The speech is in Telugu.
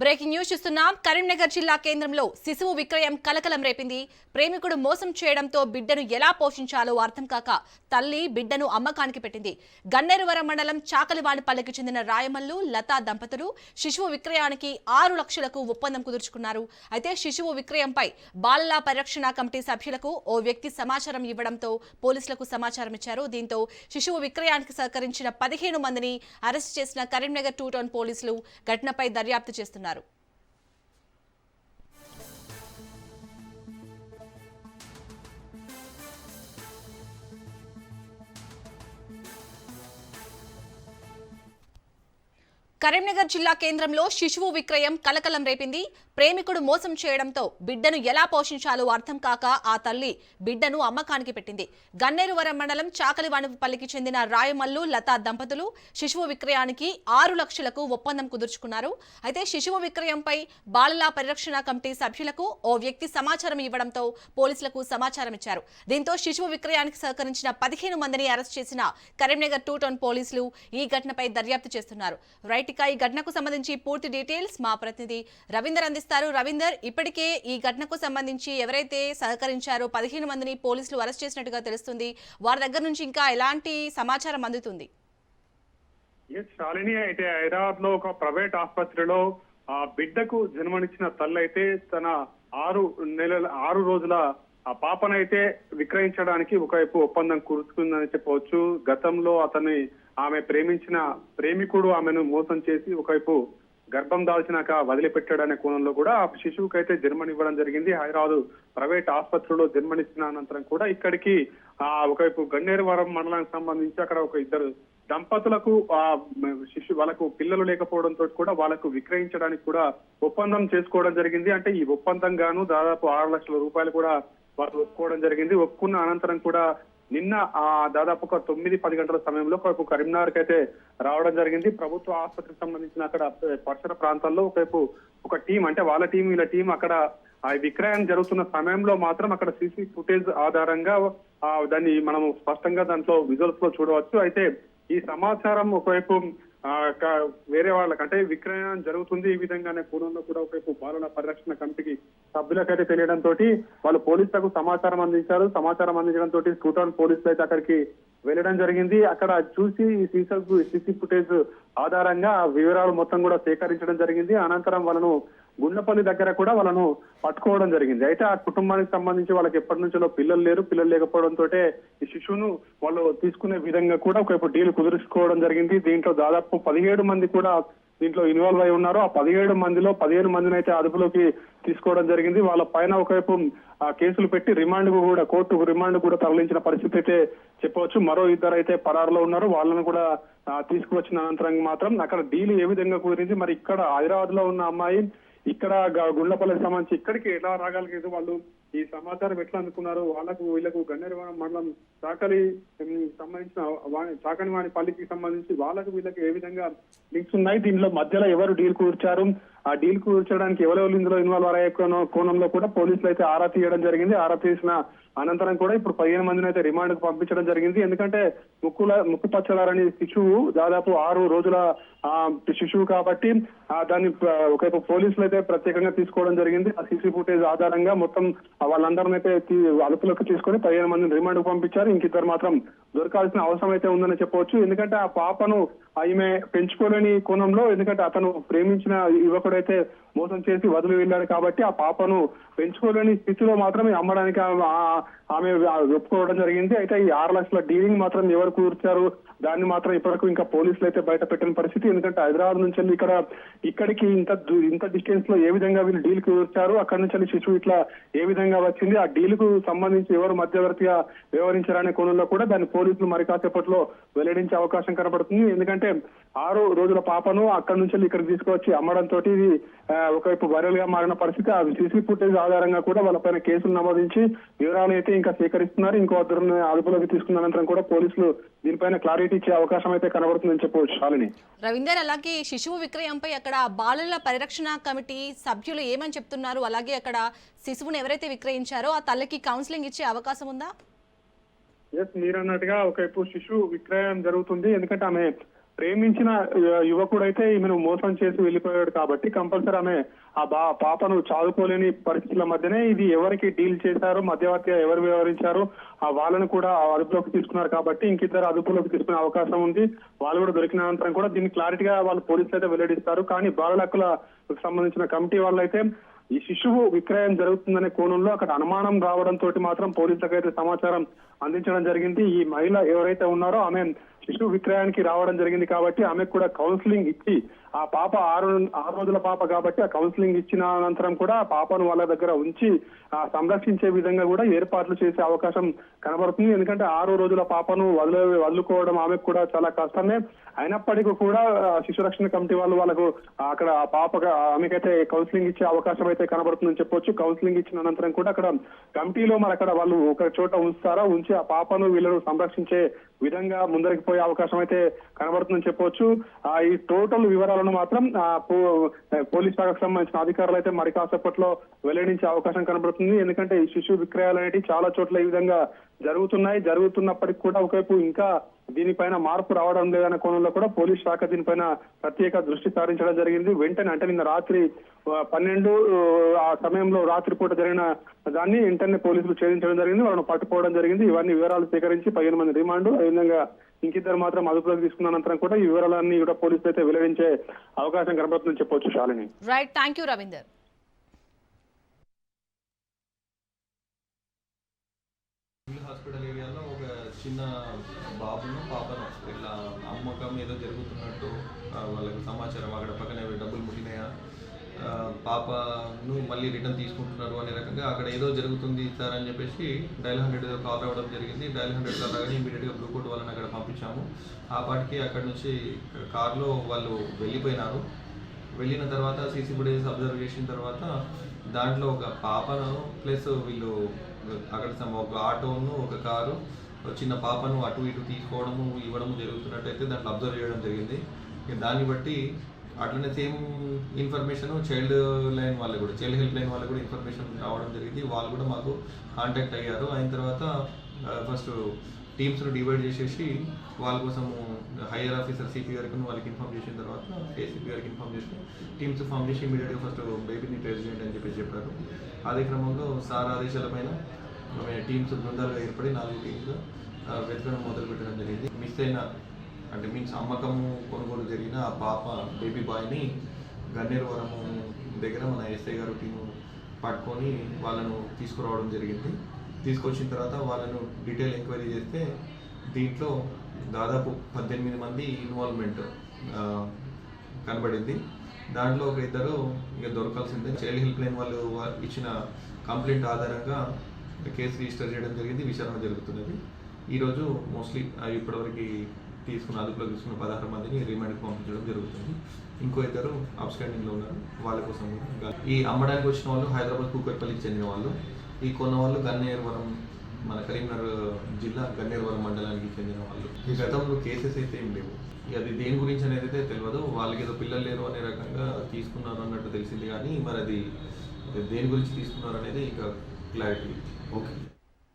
బ్రేకింగ్ న్యూస్ చూస్తున్నాం. కరీంనగర్ జిల్లా కేంద్రంలో శిశువు విక్రయం కలకలం రేపింది. ప్రేమికుడు మోసం చేయడంతో బిడ్డను ఎలా పోషించాలో అర్థం కాక తల్లి బిడ్డను అమ్మకానికి పెట్టింది. గన్నేరువరం మండలం చాకలివానిపల్లికి చెందిన రాయమల్లు లతా దంపతులు శిశువు విక్రయానికి ఆరు లక్షలకు ఒప్పందం కుదుర్చుకున్నారు. అయితే శిశువు విక్రయంపై బాలల పరిరక్షణ కమిటీ సభ్యులకు ఓ వ్యక్తి సమాచారం ఇవ్వడంతో పోలీసులకు సమాచారం ఇచ్చారు. దీంతో శిశువు విక్రయానికి సహకరించిన పదిహేను మందిని అరెస్ట్ చేసిన కరీంనగర్ టూ టౌన్ పోలీసులు ఘటనపై దర్యాప్తు చేస్తున్నారు. కరీంనగర్ జిల్లా కేంద్రంలో శిశువు విక్రయం కలకలం రేపింది. ప్రేమికుడు మోసం చేయడంతో బిడ్డను ఎలా పోషించాలో అర్థం కాక ఆ తల్లి బిడ్డను అమ్మకానికి పెట్టింది. గన్నేరువరం మండలం చాకలివాణిపల్లికి చెందిన రాయమల్లు లతా దంపతులు శిశువు విక్రయానికి ఆరు లక్షలకు ఒప్పందం కుదుర్చుకున్నారు. అయితే శిశువు విక్రయంపై బాలల పరిరక్షణ కమిటీ సభ్యులకు ఓ వ్యక్తి సమాచారం ఇవ్వడంతో పోలీసులకు సమాచారం ఇచ్చారు. దీంతో శిశువు విక్రయానికి సహకరించిన పదిహేను మందిని అరెస్ట్ చేసిన కరీంనగర్ టూ టౌన్ పోలీసులు ఈ ఘటనపై దర్యాప్తు చేస్తున్నారు. రైట్ ఇక ఈ ఘటనకు సంబంధించి పూర్తి డీటెయిల్స్ మా ప్రతినిధి రవీందర్ అందిస్తారు. రవీందర్ ఇప్పటికే ఈ ఘటనకు సంబంధించి ఎవరైతే సహకరించారో పదిహేను మందిని పోలీసులు అరెస్ట్ చేసినట్టుగా తెలుస్తుంది. వారి దగ్గర నుంచి ఇంకా ఎలాంటి సమాచారం అందుతుంది? ఎస్ శాలిని అయితే హైదరాబాద్లో ఒక ప్రైవేట్ ఆసుపత్రిలో ఆ బిడ్డకు జన్మనిచ్చిన తల్లి అయితే తన ఆరు నెలల ఆరు రోజుల ఆ పాపనైతే విక్రయించడానికి ఒకవైపు ఒప్పందం కురుచుకుందని చెప్పవచ్చు. గతంలో అతన్ని ఆమె ప్రేమించిన ప్రేమికుడు ఆమెను మోసం చేసి ఒకవైపు గర్భం దాల్చినాక వదిలిపెట్టాడనే కోణంలో కూడా ఆ శిశువుకి అయితే జన్మనివ్వడం జరిగింది. హైదరాబాద్ ప్రైవేట్ ఆసుపత్రిలో జన్మనిచ్చిన అనంతరం కూడా ఇక్కడికి ఆ ఒకవైపు గన్నేరువరం మండలానికి సంబంధించి అక్కడ ఒక ఇద్దరు దంపతులకు ఆ శిశు వాళ్ళకు పిల్లలు లేకపోవడంతో కూడా వాళ్ళకు విక్రయించడానికి కూడా ఒప్పందం చేసుకోవడం జరిగింది. అంటే ఈ ఒప్పందం గాను దాదాపు ఆరు లక్షల రూపాయలు కూడా వాళ్ళు ఒప్పుకోవడం జరిగింది. ఒప్పుకున్న అనంతరం కూడా నిన్న ఆ దాదాపు ఒక తొమ్మిది పది గంటల సమయంలో ఒకవైపు కరీంనగర్ అయితే రావడం జరిగింది. ప్రభుత్వ ఆసుపత్రికి సంబంధించిన అక్కడ పరిసర ప్రాంతాల్లో ఒకవైపు ఒక టీం అంటే వాళ్ళ టీం వీళ్ళ టీం అక్కడ ఆ విక్రయం జరుగుతున్న సమయంలో మాత్రం అక్కడ సీసీ ఫుటేజ్ ఆధారంగా దాన్ని మనం స్పష్టంగా దాంట్లో విజువల్స్లో చూడవచ్చు. అయితే ఈ సమాచారం ఒకవైపు వేరే వాళ్ళకి అంటే విక్రయం జరుగుతుంది ఈ విధంగానే పూర్వంలో కూడా ఒకవైపు బాలల పరిరక్షణ కమిటీకి సభ్యులకైతే తెలియడం తోటి వాళ్ళు పోలీసులకు సమాచారం అందించారు. సమాచారం అందించడం తోటి స్కూటర్ పోలీసులు అయితే అక్కడికి వెళ్ళడం జరిగింది. అక్కడ చూసి ఈ సీసీ సీసీ ఫుటేజ్ ఆధారంగా వివరాలు మొత్తం కూడా సేకరించడం జరిగింది. అనంతరం వాళ్ళను గుండెపల్లి దగ్గర కూడా వాళ్ళను పట్టుకోవడం జరిగింది. అయితే ఆ కుటుంబానికి సంబంధించి వాళ్ళకి ఎప్పటి నుంచో పిల్లలు లేరు. పిల్లలు లేకపోవడంతో ఈ శిశువును వాళ్ళు తీసుకునే విధంగా కూడా ఒకవైపు డీల్ కుదుర్చుకోవడం జరిగింది. దీంట్లో దాదాపు పదిహేడు మంది కూడా దీంట్లో ఇన్వాల్వ్ అయి ఉన్నారు. ఆ పదిహేడు మందిలో పదిహేను మందిని అయితే అదుపులోకి తీసుకోవడం జరిగింది. వాళ్ళ పైన ఒకవైపు ఆ కేసులు పెట్టి రిమాండ్ కూడా కోర్టు రిమాండ్ కూడా తరలించిన పరిస్థితి అయితే చెప్పవచ్చు. మరో ఇద్దరు అయితే పరారులో ఉన్నారు. వాళ్ళను కూడా తీసుకువచ్చిన అనంతరం మాత్రం అక్కడ డీల్ ఏ విధంగా కుదిరింది? మరి ఇక్కడ హైదరాబాద్లో ఉన్న అమ్మాయి ఇక్కడ గ- గుండ్లపల్లికి సంబంధించి ఇక్కడికి ఎలా రాగలిగేది వాళ్ళు ఈ సమాచారం ఎట్లా అందుకున్నారు వాళ్ళకు వీళ్ళకు గన్నేరువరం మండలం సాకలి సంబంధించిన వాణి చాకని వాణి పల్లికి సంబంధించి వాళ్ళకు వీళ్ళకి ఏ విధంగా లింక్స్ ఉన్నాయి? దీనిలో మధ్యలో ఎవరు డీల్ కూర్చారు? ఆ డీల్ కూర్చడానికి ఎవరెవరు ఇందులో ఇన్వాల్వ్ అయ్యే కోణంలో కూడా పోలీసులు అయితే ఆరా తీయడం జరిగింది. ఆరా తీసిన అనంతరం కూడా ఇప్పుడు పదిహేను మందిని అయితే రిమాండ్కు పంపించడం జరిగింది. ఎందుకంటే ముక్కుల ముక్కు పచ్చలారని శిశువు దాదాపు ఆరు రోజుల శిశువు కాబట్టి దాన్ని ఒకవైపు పోలీసులు అయితే ప్రత్యేకంగా తీసుకోవడం జరిగింది. ఆ సీసీ ఫుటేజ్ ఆధారంగా మొత్తం వాళ్ళందరిని అయితే అదుపులోకి తీసుకొని పదిహేను మందిని రిమాండ్కు పంపించారు ఇంకిద్దరు మాత్రం దొరకాల్సిన అవసరం అయితే ఉందని చెప్పవచ్చు. ఎందుకంటే ఆ పాపను ఈమె పెంచుకోలేని కోణంలో ఎందుకంటే అతను ప్రేమించిన యువకుడైతే మోసం చేసి వదిలి వెళ్ళాడు కాబట్టి ఆ పాపను పెంచుకోలేని స్థితిలో మాత్రమే అమ్మడానికి ఆ- ఆమె ఒప్పుకోవడం జరిగింది. అయితే ఈ ఆరు లక్షల డీలింగ్ మాత్రం ఎవరు కూర్చారు? దాన్ని మాత్రం ఇప్పటివరకు ఇంకా పోలీసులు అయితే బయట పెట్టిన పరిస్థితి. ఎందుకంటే హైదరాబాద్ నుంచి వెళ్ళి ఇక్కడ ఇక్కడికి ఇంత దూ- ఇంత డిస్టెన్స్లో ఏ విధంగా వీళ్ళు డీల్ కూర్చారు అక్కడి నుంచి వెళ్ళి శిశువు ఇట్లా ఏ విధంగా వచ్చింది? ఆ డీల్కు సంబంధించి ఎవరు మధ్యవర్తిగా వ్యవహరించారనే కోణంలో కూడా దాన్ని పోలీసులు మరి కాసేపట్లో వెల్లడించే అవకాశం కనబడుతుంది. ఎందుకంటే ఆరు రోజుల పాపను అక్కడి నుంచి ఇక్కడికి తీసుకువచ్చి అమ్మడంతో ఇది ఒకవైపు వైరల్గా మారిన పరిస్థితి ఆ సీసీ ఫుటేజ్ ఆధారంగా కూడా వాళ్ళపైన కేసులు నమోదించి వివరాలు అయితే ఇంకా సేకరిస్తున్నారు. ఇంకో ఇద్దరిని అదుపులోకి తీసుకున్న అనంతరం కూడా పోలీసులు దీనిపైన క్లారిటీ ఇచ్చే అవకాశం అయితే కనబడుతుందని చెప్పవచ్చు శాలిని. రవీందర్ అలాగే శిశువు విక్రయంపై అక్కడ బాలల పరిరక్షణ కమిటీ సభ్యులు ఏమని చెప్తున్నారు? అలాగే అక్కడ శిశువును ఎవరైతే విక్రయించారో ఆ తల్లికి కౌన్సిలింగ్ ఇచ్చే అవకాశం ఉందా? ఎస్ మీరు అన్నట్టుగా ఒకవైపు శిశు విక్రయం జరుగుతుంది. ఎందుకంటే ఆమె ప్రేమించిన యువకుడైతే ఈమెను మోసం చేసి వెళ్ళిపోయాడు కాబట్టి కంపల్సరీ ఆమె ఆ బా పాపను చాదుకోలేని పరిస్థితుల మధ్యనే ఇది ఎవరికి డీల్ చేశారు మధ్యవర్తిగా ఎవరు వ్యవహరించారు ఆ వాళ్ళను కూడా అదుపులోకి తీసుకున్నారు కాబట్టి ఇంకిద్దరు అదుపులోకి తీసుకునే అవకాశం ఉంది. వాళ్ళు కూడా దొరికిన అనంతరం కూడా దీన్ని క్లారిటీగా వాళ్ళు పోలీసులు అయితే వెల్లడిస్తారు. కానీ బాలల హక్కులకు సంబంధించిన కమిటీ వాళ్ళు అయితే ఈ శిశువు విక్రయం జరుగుతుందనే కోణంలో అక్కడ అనుమానం రావడంతో మాత్రం పోలీసులకు అయితే సమాచారం అందించడం జరిగింది. ఈ మహిళ ఎవరైతే ఉన్నారో ఆమె శిశువు విక్రయానికి రావడం జరిగింది కాబట్టి ఆమెకు కూడా కౌన్సిలింగ్ ఇచ్చి ఆ పాప ఆరు ఆరు రోజుల పాప కాబట్టి ఆ కౌన్సిలింగ్ ఇచ్చిన అనంతరం కూడా ఆ పాపను వాళ్ళ దగ్గర ఉంచి ఆ సంరక్షించే విధంగా కూడా ఏర్పాట్లు చేసే అవకాశం కనబడుతుంది. ఎందుకంటే ఆరు రోజుల పాపను వదిలే వదులుకోవడం ఆమెకు కూడా చాలా కష్టమే. అయినప్పటికీ కూడా శిశు రక్షణ కమిటీ వాళ్ళు వాళ్ళకు అక్కడ ఆ పాపగా ఆమెకైతే కౌన్సిలింగ్ ఇచ్చే అవకాశం అయితే కనబడుతుందని చెప్పొచ్చు. కౌన్సిలింగ్ ఇచ్చిన అనంతరం కూడా అక్కడ కమిటీలో మరి అక్కడ వాళ్ళు ఒక చోట ఉంచుతారా? ఉంచి ఆ పాపను వీళ్ళను సంరక్షించే విధంగా ముందరికి పోయే అవకాశం అయితే కనబడుతుందని చెప్పొచ్చు. ఆ ఈ టోటల్ వివరాలు వివరాలను మాత్రం ఆ, పో- పోలీస్ శాఖకు సంబంధించిన అధికారులు అయితే మరి కాసేపట్లో వెల్లడించే అవకాశం కనబడుతుంది. ఎందుకంటే ఈ శిశు విక్రయాలు అనేటివి చాలా చోట్ల ఈ విధంగా జరుగుతున్నాయి జరుగుతున్నప్పటికీ కూడా ఒకవైపు ఇంకా దీనిపైన మార్పు రావడం లేదన్న కోణంలో కూడా పోలీస్ శాఖ దీనిపైన ప్రత్యేక దృష్టి సారించడం జరిగింది. వెంటనే అంటే నిన్న రాత్రి పన్నెండు ఆ సమయంలో రాత్రి పూట జరిగిన దాన్ని వెంటనే పోలీసులు ఛేదించడం జరిగింది. వాళ్ళను పట్టుకోవడం జరిగింది. ఇవన్నీ వివరాలు సేకరించి పదిహేను మంది రిమాండ్. అదేవిధంగా ఇంకిద్దరు మాత్రం అదుపులోకి తీసుకున్న అనంతరం కూడా ఈ వివరాలన్నీ కూడా పోలీసులు అయితే వెల్లడించే అవకాశం కనబడుతుందని చెప్పొచ్చు Shalini. Right thank you Ravinder hospital ఏరియాలో ఒక చిన్న బాబును పాపను ఇట్లా అమ్మకం ఏదో జరుగుతున్నట్టు వాళ్ళకి సమాచారం అక్కడ పక్కనే డబ్బులు ముట్టినాయా? పాపను మళ్ళీ రిటర్న్ తీసుకుంటున్నారు అనే రకంగా అక్కడ ఏదో జరుగుతుంది సార్ అని చెప్పేసి డైల్ హండ్రెడ్ కాల్ రావడం జరిగింది. డైల్ హండ్రెడ్ కాల్ రాగానే ఇమీడియట్గా బ్లూకోట్ వాళ్ళని అక్కడ పంపించాము. ఆ పాటికి అక్కడ నుంచి కార్లో వాళ్ళు వెళ్ళిపోయినారు. వెళ్ళిన తర్వాత సీసీ ఫుటేజ్ అబ్జర్వ్ చేసిన తర్వాత దాంట్లో ఒక పాపను ప్లస్ వీళ్ళు అక్కడ ఒక ఆటోను ఒక కారు ఒక చిన్న పాపను అటు ఇటు తీసుకోవడము ఇవ్వడము జరుగుతున్నట్టయితే దాంట్లో అబ్జర్వ్ చేయడం జరిగింది. దాన్ని బట్టి అట్లనే సేమ్ ఇన్ఫర్మేషన్ చైల్డ్ లైన్ వాళ్ళు కూడా చైల్డ్ హెల్ప్ లైన్ వాళ్ళు కూడా ఇన్ఫర్మేషన్ రావడం జరిగింది. వాళ్ళు కూడా మాకు కాంటాక్ట్ అయ్యారు. అయిన తర్వాత ఫస్ట్ టీమ్స్ను డివైడ్ చేసేసి వాళ్ళ కోసము హైయర్ ఆఫీసర్ సిపి గారికి వాళ్ళకి ఇన్ఫార్మ్ చేసిన తర్వాత ఏసీపీ గారికి ఇన్ఫార్మ్ చేసి టీమ్స్ ఫామ్ చేసి ఇమీడియట్గా ఫస్ట్ బేబీని ట్రేస్ చేయండి అని చెప్పేసి చెప్పారు. అదే క్రమంలో సార్ ఆదేశాల పైన టీమ్స్ బృందాలుగా ఏర్పడి నాలుగు టీమ్స్ వెతకడం మొదలు పెట్టడం జరిగింది. మిస్ అయిన అంటే మీన్స్ అమ్మకము కొనుగోలు జరిగిన ఆ పాప బేబీ బాయ్ని గన్నేరువరము దగ్గర మన ఎస్ఐ గారు టీము పట్టుకొని వాళ్ళను తీసుకురావడం జరిగింది. తీసుకొచ్చిన తర్వాత వాళ్ళను డీటెయిల్ ఎంక్వైరీ చేస్తే దీంట్లో దాదాపు పద్దెనిమిది మంది ఇన్వాల్వ్మెంట్ కనబడింది. దాంట్లో ఒక ఇద్దరు ఇక దొరకాల్సిందే. చైల్డ్ హెల్ప్ లైన్ వాళ్ళు ఇచ్చిన కంప్లైంట్ ఆధారంగా కేసు రిజిస్టర్ చేయడం జరిగింది విచారణ జరుగుతున్నది. ఈరోజు మోస్ట్లీ ఇప్పటివరకు తీసుకున్న అదుపులో తీసుకున్న పదహారు మందిని రిమాండ్కి పంపించడం జరుగుతుంది. ఇంకో ఇద్దరు అబ్స్టాండింగ్లో ఉన్నారు. వాళ్ళ కోసం కూడా. ఈ అమ్మడానికి వచ్చిన వాళ్ళు హైదరాబాద్ కూకట్పల్లికి చెందిన వాళ్ళు. ఈ కొన్న వాళ్ళు గన్నేరువరం మన కరీంనగర్ జిల్లా గన్నేరువరం మండలానికి చెందిన వాళ్ళు. ఈ గతంలో కేసెస్ అయితే ఏం లేవు. అది దేని గురించి అనేది అయితే తెలియదు. వాళ్ళకి ఏదో పిల్లలు లేరు అనే రకంగా తీసుకున్నారు అన్నట్టు తెలిసింది కానీ మరి అది దేని గురించి తీసుకున్నారు అనేది ఇంకా క్లారిటీ ఓకే.